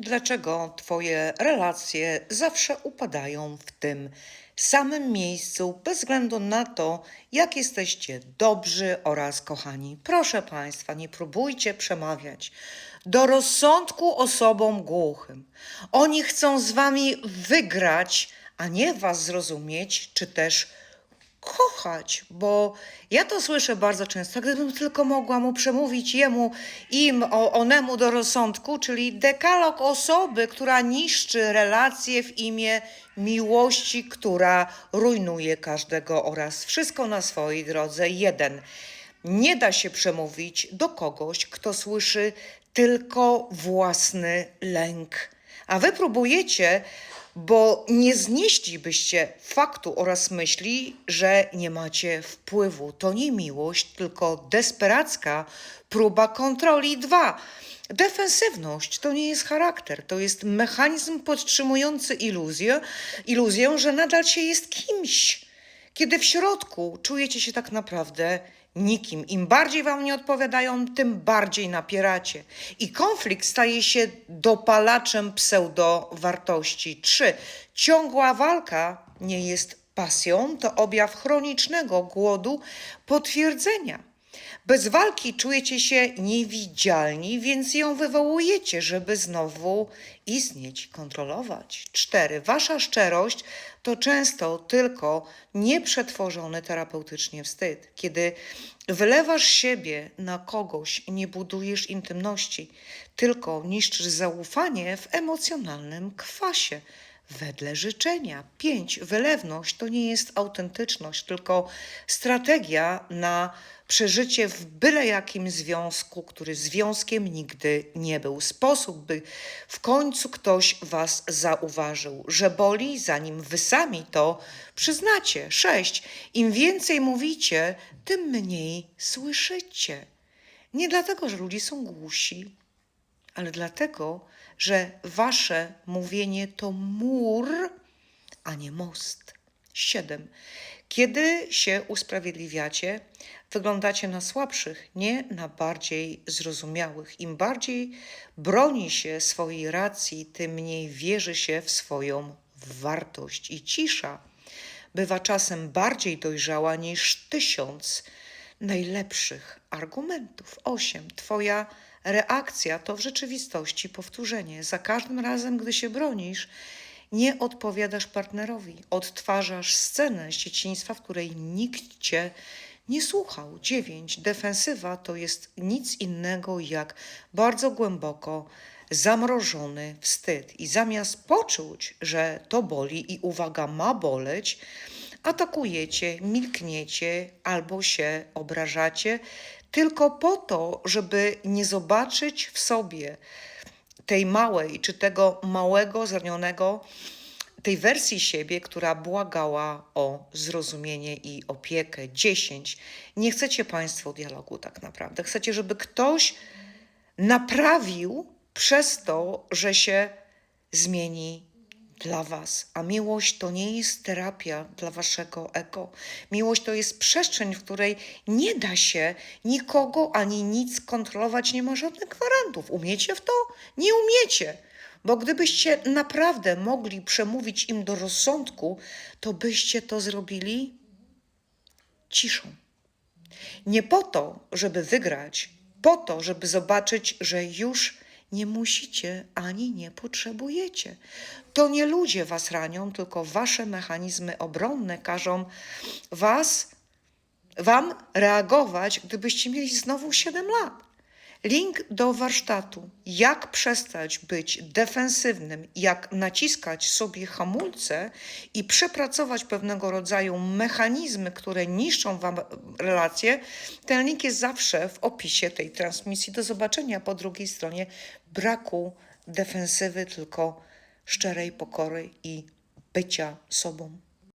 Dlaczego Twoje relacje zawsze upadają w tym samym miejscu, bez względu na to, jak jesteście dobrzy oraz kochani? Proszę Państwa, nie próbujcie przemawiać do rozsądku osobom głuchym. Oni chcą z Wami wygrać, a nie Was zrozumieć, czy też kochać, bo ja to słyszę bardzo często, gdybym tylko mogła mu przemówić jemu, im, o, onemu do rozsądku, czyli dekalog osoby, która niszczy relacje w imię miłości, która rujnuje każdego oraz wszystko na swojej drodze. Jeden. Nie da się przemówić do kogoś, kto słyszy tylko własny lęk. A wy próbujecie, bo nie znieślibyście faktu oraz myśli, że nie macie wpływu. To nie miłość, tylko desperacka próba kontroli. Dwa. Defensywność to nie jest charakter, to jest mechanizm podtrzymujący iluzję, iluzję, że nadal się jest kimś kiedy w środku czujecie się tak naprawdę nikim. Im bardziej wam nie odpowiadają, tym bardziej napieracie. I konflikt staje się dopalaczem pseudowartości. Trzy. Ciągła walka nie jest pasją, to objaw chronicznego głodu potwierdzenia. Bez walki czujecie się niewidzialni, więc ją wywołujecie, żeby znowu istnieć, kontrolować. Cztery. Wasza szczerość to często tylko nieprzetworzony terapeutycznie wstyd. Kiedy wylewasz siebie na kogoś, nie budujesz intymności, tylko niszczysz zaufanie w emocjonalnym kwasie wedle życzenia. Pięć. Wylewność to nie jest autentyczność, tylko strategia na przeżycie w byle jakim związku, który związkiem nigdy nie był. Sposób, by w końcu ktoś was zauważył, że boli, zanim wy sami to przyznacie. Sześć. Im więcej mówicie, tym mniej słyszycie. Nie dlatego, że ludzie są głusi, ale dlatego, wasze mówienie to mur, a nie most. Siedem. Kiedy się usprawiedliwiacie, wyglądacie na słabszych, nie na bardziej zrozumiałych. Im bardziej broni się swojej racji, tym mniej wierzy się w swoją wartość. I cisza bywa czasem bardziej dojrzała niż tysiąc najlepszych argumentów. 8. Twoja reakcja to w rzeczywistości powtórzenie. Za każdym razem, gdy się bronisz, nie odpowiadasz partnerowi. Odtwarzasz scenę z dzieciństwa, w której nikt cię nie słuchał. 9. Defensywa to jest nic innego jak bardzo głęboko zamrożony wstyd. I zamiast poczuć, że to boli i uwaga ma boleć, atakujecie, milkniecie albo się obrażacie, tylko po to, żeby nie zobaczyć w sobie tej małej, czy tego małego, zranionego, tej wersji siebie, która błagała o zrozumienie i opiekę. 10. Nie chcecie Państwo dialogu tak naprawdę. Chcecie, żeby ktoś naprawił przez to, że się zmieni dla Was. A miłość to nie jest terapia dla Waszego ego. Miłość to jest przestrzeń, w której nie da się nikogo ani nic kontrolować, nie ma żadnych gwarantów. Umiecie w to? Nie umiecie. Bo gdybyście naprawdę mogli przemówić im do rozsądku, to byście to zrobili ciszą. Nie po to, żeby wygrać, po to, żeby zobaczyć, że już nie musicie ani nie potrzebujecie. To nie ludzie was ranią, tylko wasze mechanizmy obronne każą was, wam reagować, gdybyście mieli znowu 7 lat. Link do warsztatu, jak przestać być defensywnym, jak naciskać sobie hamulce i przepracować pewnego rodzaju mechanizmy, które niszczą Wam relacje, ten link jest zawsze w opisie tej transmisji. Do zobaczenia po drugiej stronie braku defensywy, tylko szczerej pokory i bycia sobą.